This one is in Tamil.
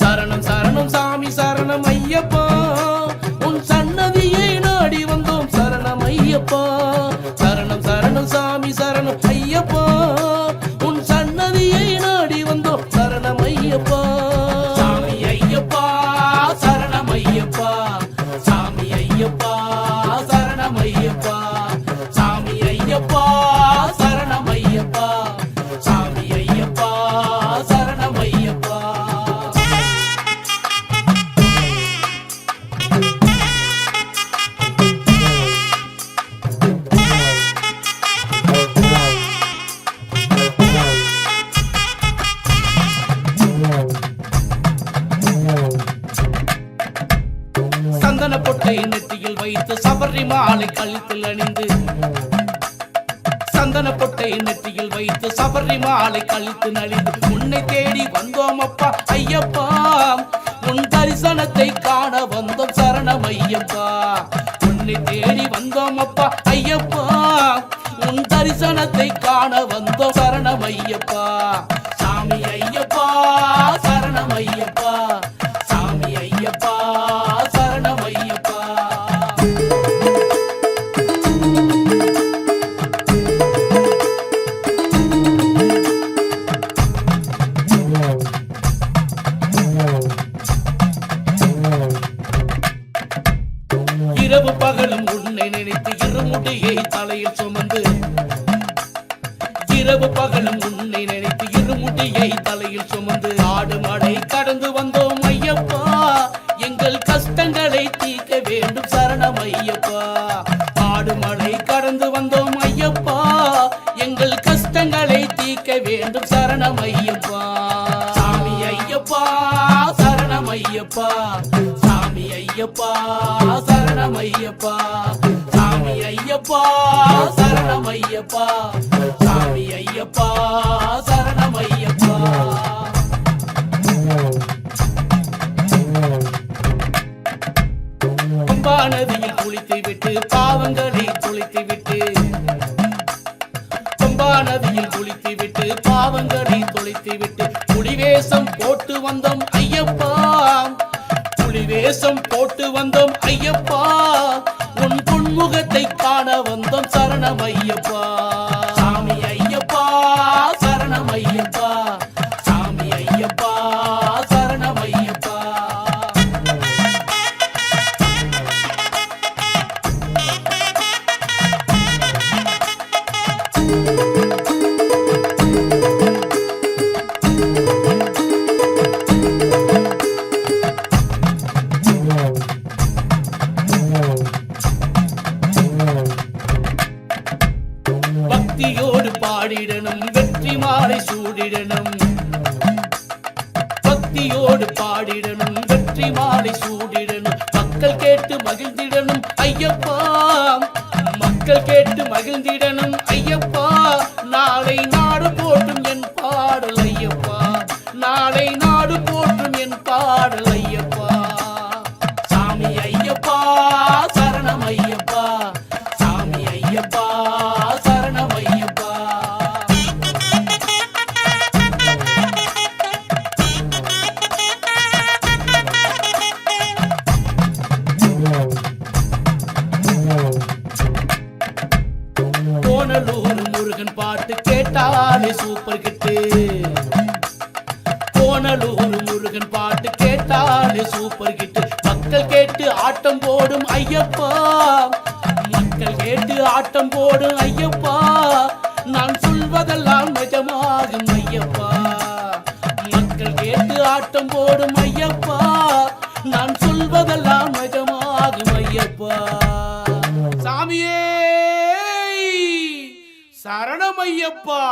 சரணம் சரணம் சாமி சரணம் ஐயப்பா. ஐயப்பா. சரணம் சரணம் சாமி சரணம் ஐயப்பா. சந்தன பொட்டை நெற்றியில் வைத்து சபரி மாலை கழுத்தில் அணிந்து. சந்தன பொட்டை நெற்றியில் வைத்து சபரி மாலை கழுத்து அணிந்து. உன்னை தேடி வந்தோம் அப்பா ஐயப்பா. உன் தரிசனத்தை காண வந்தோம் சரணம் ஐயப்பா. உன்னை தேடி வந்தோம் அப்பா ஐயப்பா. உன் தரிசனத்தை காண வந்தோம் இரவு பகலும் உன்னை நினைத்து இருமுடியை தலையில் சுமந்து. இரவு பகலும் உன்னை நினைத்து இருமுடியை தலையில் சுமந்து. ஆடு மடை கடந்து வந்தோம் ஐயப்பா. எங்கள் கஷ்டங்களை தீர்க்க வேண்டும் சரணம் ஐயப்பா. ஆடு மடை கடந்து வந்தோம் ஐயப்பா. எங்கள் கஷ்டங்களை தீர்க்க வேண்டும் சரணம் ஐயப்பா. சாமி ஐயப்பா சரணம் ஐயப்பா. ஐயப்பா சரணம் ஐயப்பா சாமி ஐயப்பா சரணம் ஐயப்பா சாமி ஐயப்பா சரணம் ஐயப்பா பம்பா நதியில் குளித்து விட்டு பாவங்களை குளித்து விட்டு. பம்பா நதியில் குளித்து விட்டு பாவங்களை தொலைத்து விட்டு குடிவேசம் போட்டு வந்தோம் சொந்தம் சரணமையப்பா பக்தியோடு பாடிடணும் வெற்றி மாலை சூடிடணும் மக்கள் கேட்டு மகிழ்ந்திடணும் ஐயப்பா. மக்கள் கேட்டு மகிழ்ந்திடணும் கோணலூர் முருகன் பாட்டு கேட்டாலே சூப்பர் கிட்டு கோணலூர் முருகன் பாட்டு கேட்டாலே சூப்பர் கிட்டு மக்கள் கேட்டு ஆட்டம் போடும் ஐயப்பா. மக்கள் கேட்டு ஆட்டம் போடும் ஐயப்பா. நான் சொல்வதெல்லாம் நிஜமாகும் ஐயப்பா. மக்கள் கேட்டு ஆட்டம் போடும் ஐயப்பா